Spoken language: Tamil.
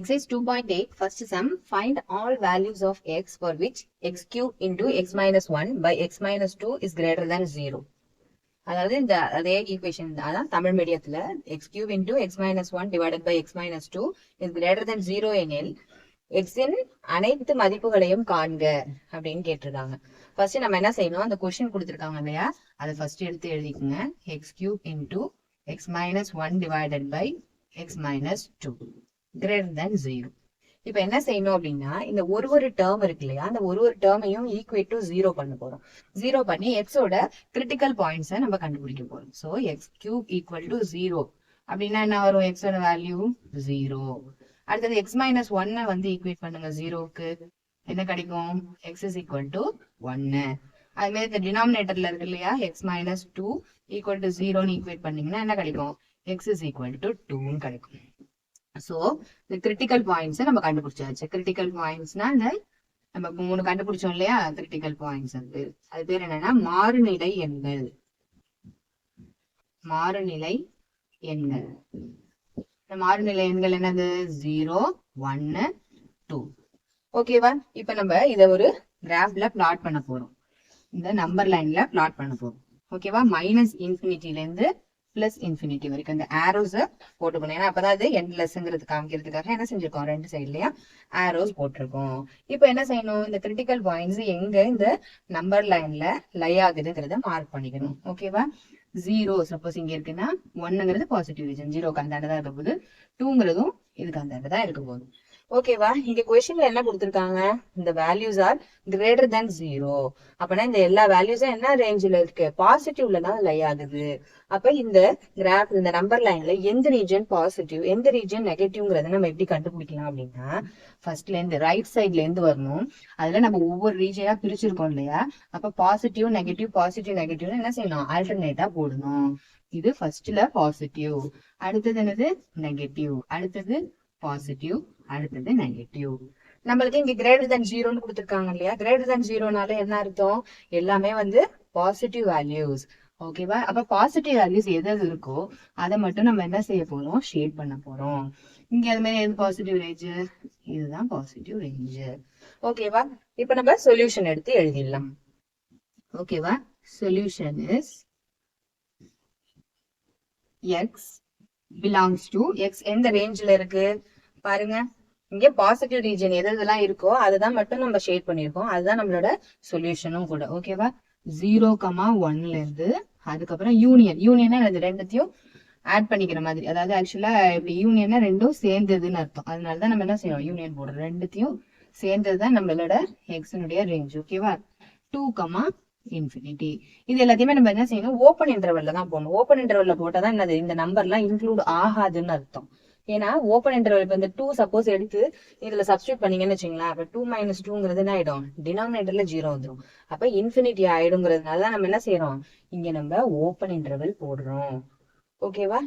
Exercise 2.8 first sum find all values of x for which x cube into x minus 1 by x minus 2 is greater than 0. அதாவது இந்த அதே ஈக்குவேஷன் அதான் தமிழ் மீடியத்தில் x cube into x minus one divided by x minus two is greater than zero எனில் எக்ஸின் அனைத்து மதிப்புகளையும் காண்க அப்படின்னு கேட்டிருக்காங்க. ஃபர்ஸ்ட் நம்ம என்ன செய்யணும்? அந்த கொஸ்டின் கொடுத்துருக்காங்க இல்லையா? அதை ஃபர்ஸ்ட் எடுத்து எழுதிக்கோங்க. X cube into x minus one divided by x minus two greater than zero இப்போ என்ன செய்யணும் அப்படின்னா இந்த ஒரு ஒரு டேர்ம் இருக்கு இல்லையா அந்த ஒரு ஒரு டேர்மையும் ஈக்குவேட் டு ஜீரோ பண்ண போறோம். ஜீரோ பண்ணி எக்ஸோட கிரிட்டிக்கல் பாயிண்ட்ஸை நம்ம கண்டுபிடிக்க போறோம். So x cube equal to zero அப்படின்னா என்ன வரும்? எக்ஸோட வேல்யூ ஜீரோ அடுத்தது எக்ஸ் மைனஸ் ஒன்னை வந்து ஈக்குவேட் பண்ணுங்க ஜீரோக்கு என்ன கிடைக்கும்? எக்ஸ் இஸ் ஈக்குவல் டு ஒன்னு அது மாதிரி இந்த டினாமினேட்டர்ல இருக்கு இல்லையா x minus two equal to ஜீரோன்னு ஈக்குவேட் பண்ணீங்கன்னா என்ன கிடைக்கும்? எக்ஸ் இஸ் ஈக்குவல் டு டூன்னு கிடைக்கும். ஸோ இந்த கிரிட்டிக்கல் பாயிண்ட்ஸை நம்ம கண்டுபிடிச்சாச்சு. கிரிட்டிக்கல் பாயிண்ட்ஸ்னா இந்த நம்ம மூணு கண்டுபிடிச்சோம் இல்லையா? கிரிட்டிக்கல் பாயிண்ட்ஸ் வந்து. அது பேர் என்னன்னா மாறுநிலை எண்கள். மாறுநிலை எண்கள். இந்த மாறுநிலை எண்கள் என்னது? ஜீரோ ஒன்னு டூ ஓகேவா இப்ப நம்ம இத ஒரு கிராஃப்ல பிளாட் பண்ண போறோம். இந்த நம்பர் லைன்ல பிளாட் பண்ண போறோம். ஓகேவா மைனஸ் இன்ஃபினிட்டில இருந்து பிளஸ் இன்ஃபினிட்டி வரைக்கும். இந்த ஆரோஸை போட்டுக்கணும். ஏன்னா அப்பதான் அது எண்ட்லெஸ்ங்கிறது காமிக்கிறதுக்காக என்ன செஞ்சிருக்கோம்? ரெண்டு சைட்லயும் ஆரோஸ் போட்டிருக்கோம். இப்போ என்ன செய்யணும்? இந்த கிரிட்டிக்கல் பாயிண்ட்ஸ் எங்க இந்த நம்பர் லைன்ல லை ஆகுதுங்கிறத மார்க் பண்ணிக்கணும். ஓகேவா ஜீரோ சப்போஸ் இங்க இருக்குன்னா ஒன்னுங்கிறது பாசிட்டிவ் ரீஜன் ஜீரோக்கு அந்த தான் இருக்க போகுது. டூங்கிறதும் இதுக்கு அந்த தான் இருக்க போகுது. ஓகேவா? இங்க கொஸ்டின்ல என்ன கொடுத்துருக்காங்க? இந்த values are greater than zero அப்பனா இந்த எல்லா வேல்யூஸும் என்ன ரேஞ்சில் இருக்கு? பாசிட்டிவ்ல தான் லை ஆகுது. அப்ப இந்த கிராஃப் இந்த நம்பர் லைன்ல எந்த ரீஜன் பாசிட்டிவ் எந்த ரீஜன் நெகட்டிவ்ங்கிறத நம்ம எப்படி கண்டுபிடிக்கலாம் அப்படின்னா ஃபர்ஸ்ட்ல இருந்து ரைட் சைட்ல இருந்து வரணும். அதுல நம்ம ஒவ்வொரு ரீஜனா பிரிச்சிருக்கோம் இல்லையா? அப்ப பாசிட்டிவ் நெகட்டிவ் பாசிட்டிவ் நெகட்டிவ்னு என்ன செய்யணும்? ஆல்டர்னேட்டா போடணும். இது ஃபர்ஸ்ட்ல பாசிட்டிவ் அடுத்தது என்னது? நெகட்டிவ் அடுத்தது பாசிட்டிவ் அடுத்தது நெகட்டிவ் நம்மளுக்கு இங்க கிரேட்டர் தென் ஜீரோன்னு கொடுத்துருக்காங்க இல்லையா? கிரேட்டர் தென் ஜீரோனால என்ன அர்த்தம்? எல்லாமே வந்து பாசிட்டிவ் வேல்யூஸ் ஓகேவா அப்ப பாசிட்டிவ் வேல்யூஸ் எது எது இருக்கோ அதை மட்டும் நம்ம என்ன செய்ய போறோம்? ஷேட் பண்ண போறோம். இங்க அது மாதிரி எது பாசிட்டிவ் ரேஞ்ச் இதுதான் பாசிட்டிவ் ரேஞ்ச் ஓகேவா இப்ப நம்ம சொல்யூஷன் எடுத்து எழுதிடலாம். ஓகேவா solution is x belongs to x எந்த ரேஞ்சில் இருக்கு? பாருங்க. இங்க பாசிட்டிவ் ரீஜன் எது இதெல்லாம் இருக்கோ அதுதான் மட்டும் நம்ம ஷேட் பண்ணிருக்கோம் அதுதான் நம்மளோட சொல்யூஷனும் கூட. ஓகேவா ஜீரோ கமா ஒன்ல இருந்து அதுக்கப்புறம் யூனியன் யூனியனா இது ரெண்டுத்தையும் ஆட் பண்ணிக்கிற மாதிரி. அதாவது ஆக்சுவலா இப்படி யூனியனா ரெண்டும் சேர்ந்ததுன்னு அர்த்தம். அதனாலதான் நம்ம என்ன செய்யணும்? யூனியன் போடுறோம் ரெண்டுத்தையும் சேர்ந்ததுதான் நம்மளோட எக்ஸனுடைய ரேஞ்ச் ஓகேவா டூ கமா இன்ஃபினிட்டி இது எல்லாத்தையுமே நம்ம என்ன செய்யணும்? ஓப்பன் இன்டர்வல்ல தான் போடணும். ஓப்பன் இன்டர்வல்ல போட்டாதான் என்னது? இந்த நம்பர்லாம் இன்க்ளூட் ஆகாதுன்னு அர்த்தம். ஏன்னா ஓப்பன் இன்டர்வல் இப்போ இந்த டூ சப்போஸ் எடுத்து இதுல சப்ஸ்டியூட் பண்ணீங்கன்னு வச்சுங்களேன் அப்போ டூ மைனஸ் டூங்கிறது என்ன ஆயிடும்? டினாமினேட்டர்ல ஜீரோ வந்துடும் அப்ப இன்ஃபினிட்டி ஆயிடுங்கிறதுனால தான் நம்ம என்ன செய்யறோம்? இங்க நம்ம ஓப்பன் இன்டர்வல் போடுறோம். ஓகேவா